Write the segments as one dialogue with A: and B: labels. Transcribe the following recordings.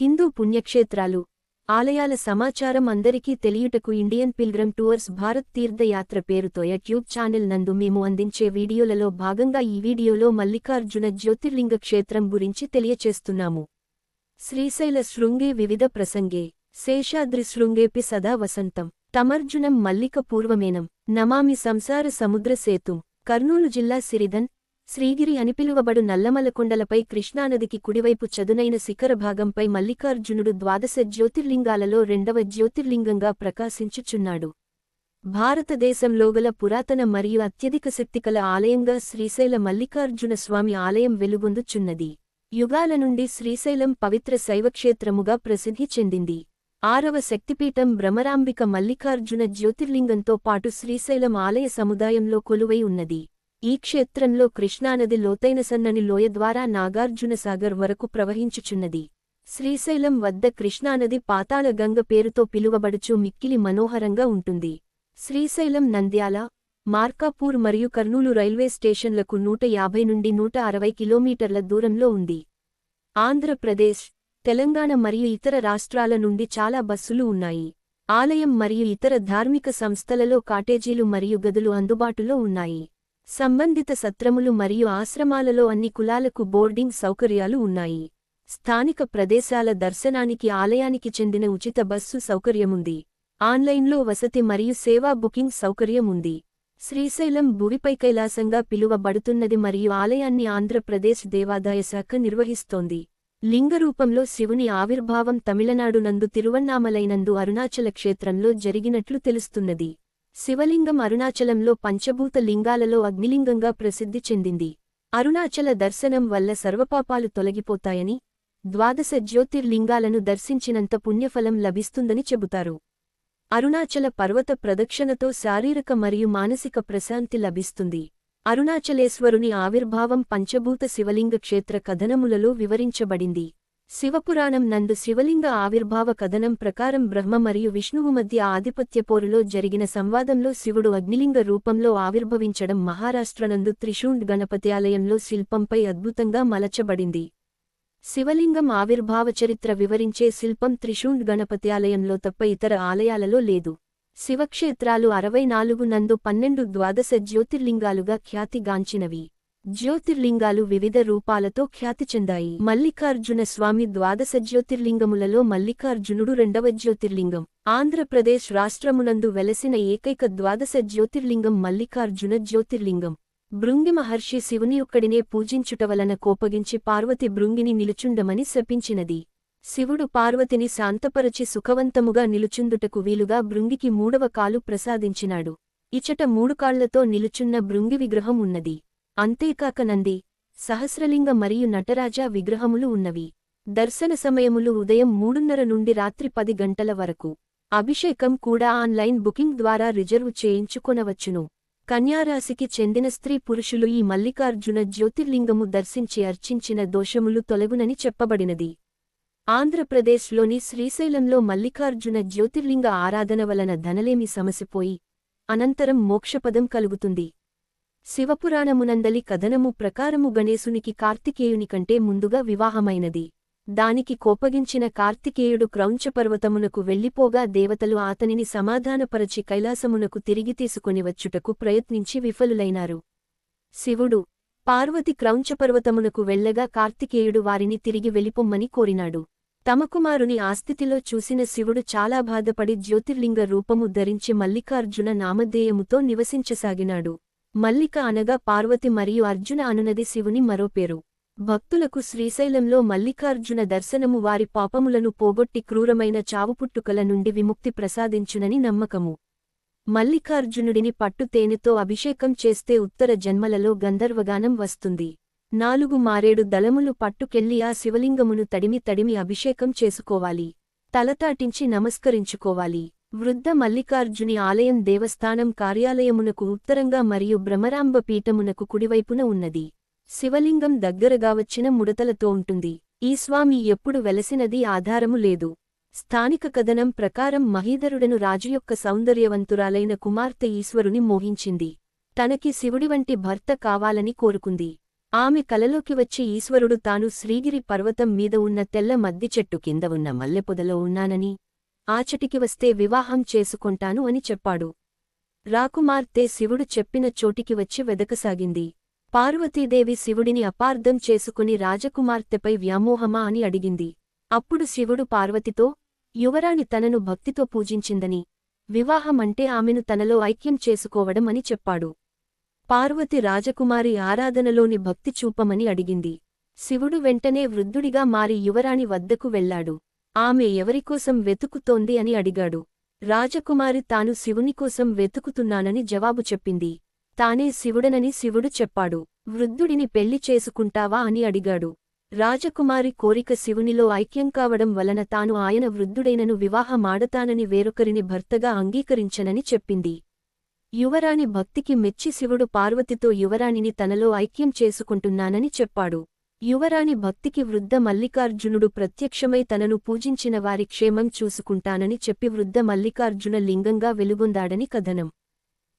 A: హిందూ పుణ్యక్షేత్రాలు. ఆలయాల సమాచారం అందరికీ తెలియుటకు ఇండియన్ పిల్గ్రమ్ టూర్స్ భారత్ తీర్థయాత్ర పేరుతో యూట్యూబ్ ఛానల్ నందు మేము అందించే వీడియోలలో భాగంగా ఈ వీడియోలో మల్లికార్జున జ్యోతిర్లింగ క్షేత్రం గురించి తెలియచేస్తున్నాము. శ్రీశైల శృంగే వివిధ ప్రసంగే శేషాద్రి శృంగేపి సదా వసంతం తమర్జునం మల్లిక పూర్వమేనం నమామి సంసార సముద్ర సేతుం కర్నూలు జిల్లా సిరిధన్ శ్రీగిరి అని పిలువబడు నల్లమలకొండలపై కృష్ణానదికి కుడివైపు చదునైన శిఖర భాగంపై మల్లికార్జునుడు ద్వాదశ జ్యోతిర్లింగాలలో రెండవ జ్యోతిర్లింగంగా ప్రకాశించుచున్నాడు. భారతదేశంలోగల పురాతన మరియు అత్యధిక శక్తికల ఆలయంగా శ్రీశైల మల్లికార్జున స్వామి ఆలయం వెలుగొందుచున్నది. యుగాల నుండి శ్రీశైలం పవిత్ర శైవక్షేత్రముగా ప్రసిద్ధి చెందింది. ఆరవ శక్తిపీఠం భ్రమరాంబిక మల్లికార్జున జ్యోతిర్లింగంతో పాటు శ్రీశైలం ఆలయ సముదాయంలో కొలువై ఉన్నది. ఈ క్షేత్రంలో కృష్ణానది లోతైన సన్నని లోయ ద్వారా నాగార్జున సాగర్ వరకు ప్రవహించుచున్నది. శ్రీశైలం వద్ద కృష్ణానది పాతాళ గంగ పేరుతో పిలువబడుచు మిక్కిలి మనోహరంగా ఉంటుంది. శ్రీశైలం నంద్యాల మార్కాపూర్ మరియు కర్నూలు రైల్వే స్టేషన్లకు నూట యాభై నుండి నూట అరవై కిలోమీటర్ల దూరంలో ఉంది. ఆంధ్రప్రదేశ్ తెలంగాణ మరియు ఇతర రాష్ట్రాల నుండి చాలా బస్సులు ఉన్నాయి. ఆలయం మరియు ఇతర ధార్మిక సంస్థలలో కాటేజీలు మరియు గదులు అందుబాటులో ఉన్నాయి. సంబంధిత సత్రములు మరియు ఆశ్రమాలలో అన్ని కులాలకు బోర్డింగ్ సౌకర్యాలు ఉన్నాయి. స్థానిక ప్రదేశాల దర్శనానికి ఆలయానికి చెందిన ఉచిత బస్సు సౌకర్యముంది. ఆన్లైన్లో వసతి మరియు సేవా బుకింగ్ సౌకర్యం ఉంది శ్రీశైలం భూమిపై కైలాసంగా పిలువబడుతున్నది మరియు ఆలయాన్ని ఆంధ్రప్రదేశ్ దేవాదాయ శాఖ నిర్వహిస్తోంది. లింగరూపంలో శివుని ఆవిర్భావం తమిళనాడు నందు తిరువన్నామలైనందు అరుణాచల క్షేత్రంలో జరిగినట్లు తెలుస్తున్నది. శివలింగం అరుణాచలంలో పంచభూత లింగాలలో అగ్నిలింగంగా ప్రసిద్ధి చెందింది. అరుణాచల దర్శనం వల్ల సర్వపాపాలు తొలగిపోతాయని ద్వాదశ జ్యోతిర్లింగాలను దర్శించినంత పుణ్యఫలం లభిస్తుందని చెబుతారు. అరుణాచల పర్వత ప్రదక్షిణతో శారీరక మరియు మానసిక ప్రశాంతి లభిస్తుంది. అరుణాచలేశ్వరుని ఆవిర్భావం పంచభూత శివలింగ క్షేత్ర కథనములలో వివరించబడింది. శివపురాణం నందు శివలింగ ఆవిర్భావ కథనం ప్రకారం బ్రహ్మ మరియు విష్ణువు మధ్య ఆధిపత్య పోరులో జరిగిన సంవాదంలో శివుడు అగ్నిలింగ రూపంలో ఆవిర్భవించడం మహారాష్ట్రనందు త్రిశూండ్ గణపతి ఆలయంలో శిల్పంపై అద్భుతంగా మలచబడింది. శివలింగం ఆవిర్భావ చరిత్ర వివరించే శిల్పం త్రిశూండ్ గణపతి ఆలయంలో తప్ప ఇతర ఆలయాలలో లేదు. శివక్షేత్రాలు అరవై నాలుగు నందు పన్నెండు ద్వాదశ జ్యోతిర్లింగాలుగా ఖ్యాతిగాంచినవి జ్యోతిర్లింగాలు వివిధ రూపాలతో ఖ్యాతి చెందాయి. మల్లికార్జున స్వామి ద్వాదశ జ్యోతిర్లింగములలో మల్లికార్జునుడు రెండవ జ్యోతిర్లింగం. ఆంధ్రప్రదేశ్ రాష్ట్రమునందు వెలసిన ఏకైక ద్వాదశ జ్యోతిర్లింగం మల్లికార్జున జ్యోతిర్లింగం. భృంగి మహర్షి శివుని ఒక్కడినే పూజించుట వలన కోపగించి పార్వతి భృంగిని నిలుచుండమని శపించినది. శివుడు పార్వతిని శాంతపరచి సుఖవంతముగా నిలుచుందుటకు వీలుగా భృంగికి మూడవ కాలు ప్రసాదించినాడు. ఇచట మూడు కాళ్ళతో నిలుచున్న భృంగి విగ్రహం ఉన్నది. అంతేకాక నంది సహస్రలింగ మరియు నటరాజా విగ్రహములు ఉన్నవి. దర్శన సమయములు ఉదయం మూడున్నర నుండి రాత్రి పది గంటల వరకు. అభిషేకం కూడా ఆన్లైన్ బుకింగ్ ద్వారా రిజర్వు చేయించుకొనవచ్చును. కన్యారాశికి చెందిన స్త్రీ పురుషులు ఈ మల్లికార్జున జ్యోతిర్లింగము దర్శించి అర్చించిన దోషములు తొలగునని చెప్పబడినది. ఆంధ్రప్రదేశ్లోని శ్రీశైలంలో మల్లికార్జున జ్యోతిర్లింగ ఆరాధన వలన ధనలేమి సమసిపోయి అనంతరం మోక్షపదం కలుగుతుంది. శివపురాణమునందలి కథనము ప్రకారము గణేశునికి కార్తికేయుని కంటే ముందుగా వివాహమైనది. దానికి కోపగించిన కార్తికేయుడు క్రౌంచపర్వతమునకు వెళ్ళిపోగా దేవతలు అతనిని సమాధానపరచి కైలాసమునకు తిరిగి తీసుకుని వచ్చుటకు ప్రయత్నించి విఫలులైనారు. శివుడు పార్వతి క్రౌంచపర్వతమునకు వెళ్ళగా కార్తికేయుడు వారిని తిరిగి వెళ్ళిపొమ్మని కోరినాడు. తమకుమారుని ఆస్థితిలో చూసిన శివుడు చాలా బాధపడి జ్యోతిర్లింగ రూపము ధరించి మల్లికార్జున నామధేయముతో నివసించసాగినాడు. మల్లిక అనగా పార్వతి మరియు అర్జున అనునది శివుని మరో పేరు. భక్తులకు శ్రీశైలంలో మల్లికార్జున దర్శనము వారి పాపములను పోగొట్టి క్రూరమైన చావుపుట్టుకల నుండి విముక్తి ప్రసాదించునని నమ్మకము. మల్లికార్జునుడిని పట్టు తేనెతో అభిషేకం చేస్తే ఉత్తర జన్మలలో గంధర్వగానం వస్తుంది. నాలుగు మారేడు దళములు పట్టుకెళ్ళి ఆ శివలింగమును తడిమి తడిమి అభిషేకం చేసుకోవాలి. తలతాటించి నమస్కరించుకోవాలి. వృద్ధ మల్లికార్జుని ఆలయం దేవస్థానం కార్యాలయమునకు ఉత్తరంగా మరియు భ్రమరాంబ పీఠమునకు కుడివైపున ఉన్నది. శివలింగం దగ్గరగా వచ్చిన ముడతలతో ఉంటుంది. ఈ స్వామి ఎప్పుడు వెలసినది ఆధారము లేదు. స్థానిక కథనం ప్రకారం మహీధరుడను రాజు యొక్క సౌందర్యవంతురాలైన కుమార్తె ఈశ్వరుని మోహించింది. తనకి శివుడి వంటి భర్త కావాలని కోరుకుంది. ఆమె కలలోకి వచ్చి ఈశ్వరుడు తాను శ్రీగిరి పర్వతం మీద ఉన్న తెల్ల మద్ది చెట్టు కింద ఉన్న మల్లెపొదలో ఉన్నానని ఆచటికి వస్తే వివాహం చేసుకొంటాను అని చెప్పాడు. రాకుమార్తె శివుడు చెప్పిన చోటికి వచ్చి వెదకసాగింది. పార్వతీదేవి శివుడిని అపార్థం చేసుకుని రాజకుమార్తెపై వ్యామోహమా అని అడిగింది. అప్పుడు శివుడు పార్వతితో యువరాణి తనను భక్తితో పూజించిందని వివాహమంటే ఆమెను తనలో ఐక్యం చేసుకోవడం అని చెప్పాడు. పార్వతి రాజకుమారి ఆరాధనలోని భక్తి చూపమని అడిగింది. శివుడు వెంటనే వృద్ధుడిగా మారి యువరాణి వద్దకు వెళ్ళాడు ఆమె ఎవరికోసం వెతుకుతోంది అని అడిగాడు. రాజకుమారి తాను శివునికోసం వెతుకుతున్నానని జవాబు చెప్పింది. తానే శివుడనని శివుడు చెప్పాడు. వృద్ధుడిని పెళ్ళి చేసుకుంటావా అని అడిగాడు. రాజకుమారి కోరిక శివునిలో ఐక్యం కావడం వలన తాను ఆయన వృద్ధుడైనను వివాహమాడతానని వేరొకరిని భర్తగా అంగీకరించనని చెప్పింది. యువరాణి భక్తికి మెచ్చి శివుడు పార్వతితో యువరాణిని తనలో ఐక్యం చేసుకుంటున్నానని చెప్పాడు. యువరాణి భక్తికి వృద్ధ మల్లికార్జునుడు ప్రత్యక్షమై తనను పూజించిన వారి క్షేమం చూసుకుంటానని చెప్పి వృద్ధ మల్లికార్జున లింగంగా వెలుగొందాడని కథనం.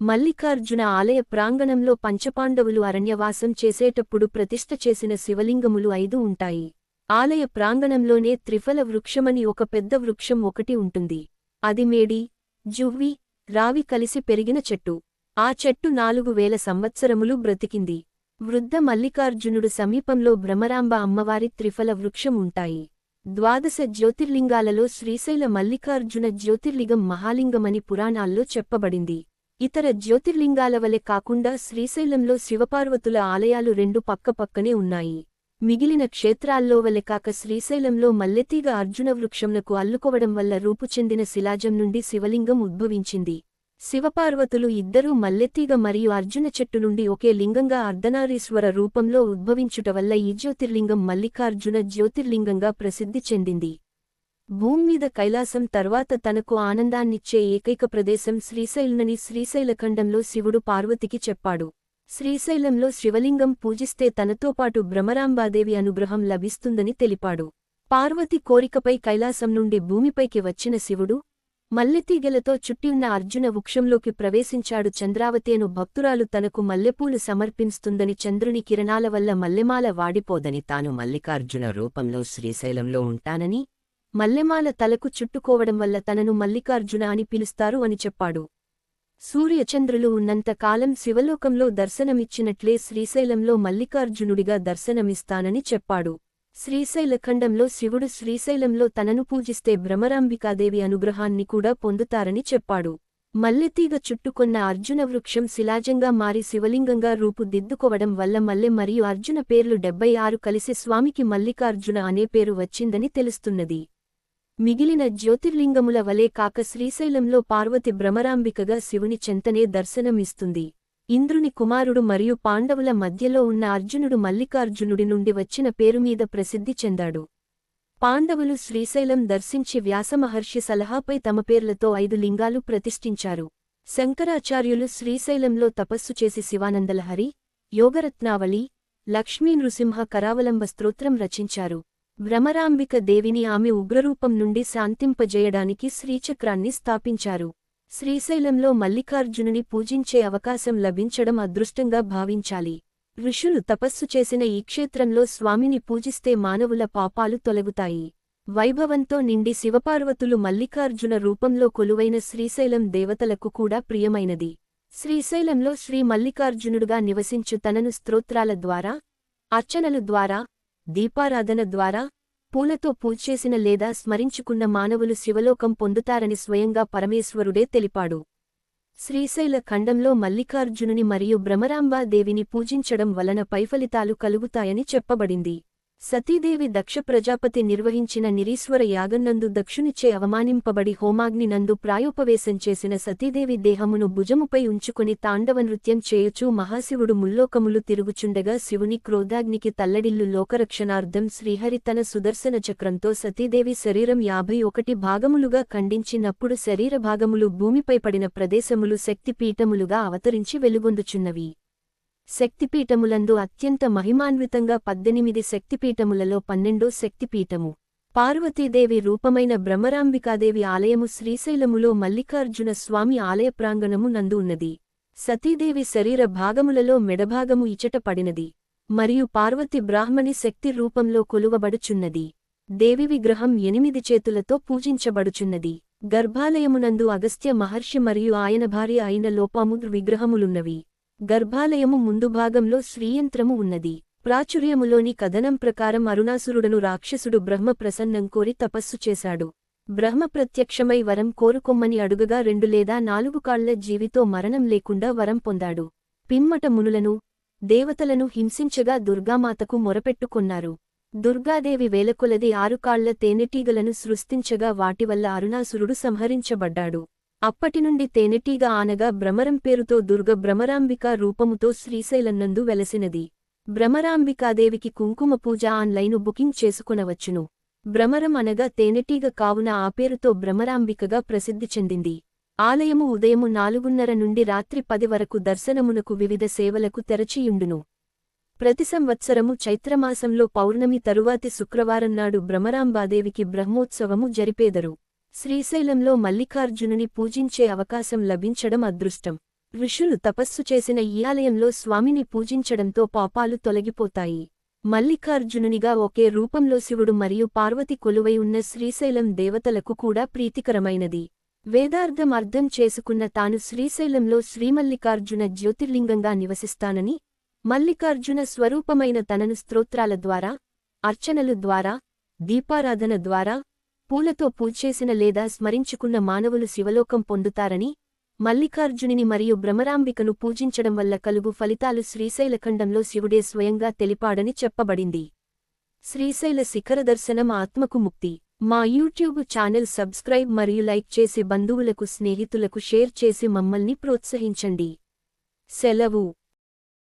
A: మల్లికార్జున ఆలయ ప్రాంగణంలో పంచపాండవులు అరణ్యవాసం చేసేటప్పుడు ప్రతిష్ఠ చేసిన శివలింగములు ఐదు ఉంటాయి. ఆలయ ప్రాంగణంలోనే త్రిఫల వృక్షమని ఒక పెద్ద వృక్షం ఒకటి ఉంటుంది. అది మేడి జువ్వి రావి కలిసి పెరిగిన చెట్టు. ఆ చెట్టు నాలుగు వేల సంవత్సరములు బ్రతికింది. వృద్ధ మల్లికార్జునుడు సమీపంలో భ్రమరాంబ అమ్మవారి త్రిఫల వృక్షం ఉంటాయి. ద్వాదశ జ్యోతిర్లింగాలలో శ్రీశైల మల్లికార్జున జ్యోతిర్లింగం మహాలింగమని పురాణాల్లో చెప్పబడింది. ఇతర జ్యోతిర్లింగాల వలె కాకుండా శ్రీశైలంలో శివపార్వతుల ఆలయాలు రెండు పక్కపక్కనే ఉన్నాయి. మిగిలిన క్షేత్రాల్లో వలె కాక శ్రీశైలంలో మల్లెతీగ అర్జున వృక్షంనకు అల్లుకోవడం వల్ల రూపుచెందిన శిలాజం నుండి శివలింగం ఉద్భవించింది. శివపార్వతులు ఇద్దరూ మల్లెతీగ మరియు అర్జున చెట్టు నుండి ఒకే లింగంగా అర్ధనారీశ్వర రూపంలో ఉద్భవించుట వల్ల ఈ జ్యోతిర్లింగం మల్లికార్జున జ్యోతిర్లింగంగా ప్రసిద్ధి చెందింది. భూమ్మీద కైలాసం తర్వాత తనకు ఆనందాన్నిచ్చే ఏకైక ప్రదేశం శ్రీశైలనని శ్రీశైలఖండంలో శివుడు పార్వతికి చెప్పాడు. శ్రీశైలంలో శివలింగం పూజిస్తే తనతో పాటు భ్రమరాంబాదేవి అనుగ్రహం లభిస్తుందని తెలిపాడు. పార్వతి కోరికపై కైలాసం నుండి భూమిపైకి వచ్చిన శివుడు మల్లెతీగెలతో చుట్టివున్న అర్జున వృక్షంలోకి ప్రవేశించాడు. చంద్రావతేను భక్తురాలు తనకు మల్లెపూలు సమర్పిస్తుందని చంద్రుని కిరణాల వల్ల మల్లెమాల వాడిపోదని తాను మల్లికార్జున రూపంలో శ్రీశైలంలో ఉంటానని మల్లెమాల తలకు చుట్టుకోవడం వల్ల తనను మల్లికార్జున అని పిలుస్తారు అని చెప్పాడు. సూర్యచంద్రులు ఉన్నంతకాలం శివలోకంలో దర్శనమిచ్చినట్లే శ్రీశైలంలో మల్లికార్జునుడిగా దర్శనమిస్తానని చెప్పాడు. శ్రీశైలఖండంలో శివుడు శ్రీశైలంలో తనను పూజిస్తే భ్రమరాంబికాదేవి అనుగ్రహాన్ని కూడా పొందుతారని చెప్పాడు. మల్లెతీగ చుట్టుకొన్న అర్జున వృక్షం శిలాజంగా మారి శివలింగంగా రూపుదిద్దుకోవడం వల్ల మల్లె మరియు అర్జున పేర్లు డెబ్బై ఆరు కలిసి స్వామికి మల్లికార్జున అనే పేరు వచ్చిందని తెలుస్తున్నది. మిగిలిన జ్యోతిర్లింగముల వలే కాక శ్రీశైలంలో పార్వతి భ్రమరాంబికగా శివుని చెంతనే దర్శనమిస్తుంది. ఇంద్రుని కుమారుడు మరియు పాండవుల మధ్యలో ఉన్న అర్జునుడు మల్లికార్జునుడి నుండి వచ్చిన పేరుమీద ప్రసిద్ధి చెందాడు. పాండవులు శ్రీశైలం దర్శించి వ్యాసమహర్షి సలహాపై తమ పేర్లతో ఐదు లింగాలు ప్రతిష్ఠించారు. శంకరాచార్యులు శ్రీశైలంలో తపస్సు చేసి శివానందలహరి యోగరత్నావళి లక్ష్మీ నృసింహ కరావలంబ స్తోత్రం రచించారు. భ్రమరాంబిక దేవిని ఆమె ఉగ్రరూపం నుండి శాంతింపజేయడానికి శ్రీచక్రాన్ని స్థాపించారు. శ్రీశైలంలో మల్లికార్జునుని పూజించే అవకాశం లభించడం అదృష్టంగా భావించాలి. ఋషులు తపస్సు చేసిన ఈ క్షేత్రంలో స్వామిని పూజిస్తే మానవుల పాపాలు తొలగుతాయి. వైభవంతో నిండి శివపార్వతులు మల్లికార్జున రూపంలో కొలువైన శ్రీశైలం దేవతలకు కూడా ప్రియమైనది. శ్రీశైలంలో శ్రీ మల్లికార్జునుడుగా నివసించు తనను స్తోత్రాల ద్వారా అర్చనలు ద్వారా దీపారాధన ద్వారా పూలతో పూజేసిన లేదా స్మరించుకున్న మానవులు శివలోకం పొందుతారని స్వయంగా పరమేశ్వరుడే తెలిపాడు. శ్రీశైల ఖండంలో మల్లికార్జునుని మరియు భ్రమరాంబాదేవిని పూజించడం వలన పైఫలితాలు కలుగుతాయని చెప్పబడింది. సతీదేవి దక్ష ప్రజాపతి నిర్వహించిన నిరీశ్వర యాగన్నందు దక్షునిచ్చే అవమానింపబడి హోమాగ్ని నందు ప్రాయోపవేశం చేసిన సతీదేవి దేహమును భుజముపై ఉంచుకుని తాండవ నృత్యం చేయుచూ మహాశివుడు ముల్లోకములు తిరుగుచుండగా శివుని క్రోధాగ్నికి తల్లడిల్లు లోకరక్షణార్థం శ్రీహరి తన సుదర్శన చక్రంతో సతీదేవి శరీరం యాభై ఒకటి భాగములుగా ఖండించినప్పుడు శరీర భాగములు భూమిపై పడిన ప్రదేశములు శక్తిపీఠములుగా అవతరించి వెలుగొందుచున్నవి. శక్తిపీఠములందు అత్యంత మహిమాన్వితంగా పద్దెనిమిది శక్తిపీఠములలో పన్నెండో శక్తిపీఠము. పార్వతీదేవి రూపమైన బ్రహ్మరాంబికాదేవి ఆలయము శ్రీశైలములో మల్లికార్జున స్వామి ఆలయ ప్రాంగణము నందు ఉన్నది. సతీదేవి శరీర భాగములలో మెడభాగము ఇచట పడినది. మరియు పార్వతి బ్రాహ్మణి శక్తి రూపంలో కొలువబడుచున్నది. దేవి విగ్రహం ఎనిమిది చేతులతో పూజించబడుచున్నది. గర్భాలయమునందు అగస్త్య మహర్షి మరియు ఆయన భార్య అయిన లోపాముద్ర విగ్రహములున్నవి. గర్భాలయము ముందు భాగంలో శ్రీయంత్రము ఉన్నది. ప్రాచుర్యములోని కథనం ప్రకారం అరుణాసురుడను రాక్షసుడు బ్రహ్మ ప్రసన్నం కోరి తపస్సు చేశాడు. బ్రహ్మ ప్రత్యక్షమై వరం కోరుకొమ్మని అడుగగా రెండు లేదా నాలుగు కాళ్ళ జీవితో మరణం లేకుండా వరం పొందాడు. పిమ్మట మునులను దేవతలను హింసించగా దుర్గామాతకు మొరపెట్టుకొన్నారు. దుర్గాదేవి వేలకొలది ఆరుకాళ్ళ తేనెటీగలను సృష్టించగా వాటివల్ల అరుణాసురుడు సంహరించబడ్డాడు. అప్పటినుండి తేనెటీగ ఆనగా భ్రమరం పేరుతో దుర్గ భ్రమరాంబిక రూపముతో శ్రీశైలన్నందు వెలసినది. భ్రమరాంబికాదేవికి కుంకుమ పూజ ఆన్లైను బుకింగ్ చేసుకునవచ్చును. భ్రమరం అనగా తేనెటీగ కావున ఆ పేరుతో భ్రమరాంబికగా ప్రసిద్ధి చెందింది. ఆలయము ఉదయము నాలుగున్నర నుండి రాత్రి పది వరకు దర్శనమునకు వివిధ సేవలకు తెరచియుండును. ప్రతి సంవత్సరము చైత్రమాసంలో పౌర్ణమి తరువాతి శుక్రవారం నాడు భ్రమరాంబాదేవికి బ్రహ్మోత్సవము జరిపేదరు. శ్రీశైలంలో మల్లికార్జునుని పూజించే అవకాశం లభించడం అదృష్టం. ఋషులు తపస్సు చేసిన ఈ ఆలయంలో స్వామిని పూజించడంతో పాపాలు తొలగిపోతాయి. మల్లికార్జునునిగా ఒకే రూపంలో శివుడు మరియు పార్వతి కొలువై ఉన్న శ్రీశైలం దేవతలకు కూడా ప్రీతికరమైనది. వేదార్థం అర్థం చేసుకున్న తాను శ్రీశైలంలో శ్రీమల్లికార్జున జ్యోతిర్లింగంగా నివసిస్తానని మల్లికార్జున స్వరూపమైన తనను స్తోత్రాల ద్వారా అర్చనలు ద్వారా దీపారాధన ద్వారా పూలతో పూజేసిన లేదా స్మరించుకున్న మానవులు శివలోకం పొందుతారని మల్లికార్జునిని మరియు భ్రమరాంబికను పూజించడం వల్ల కలుగు ఫలితాలు శ్రీశైలఖండంలో శివుడే స్వయంగా తెలిపాడని చెప్పబడింది. శ్రీశైల శిఖర దర్శనం ఆత్మకు ముక్తి. మా యూట్యూబ్ ఛానల్ సబ్స్క్రైబ్ మరియు లైక్ చేసి బంధువులకు స్నేహితులకు షేర్ చేసి మమ్మల్ని ప్రోత్సహించండి. సెలవు.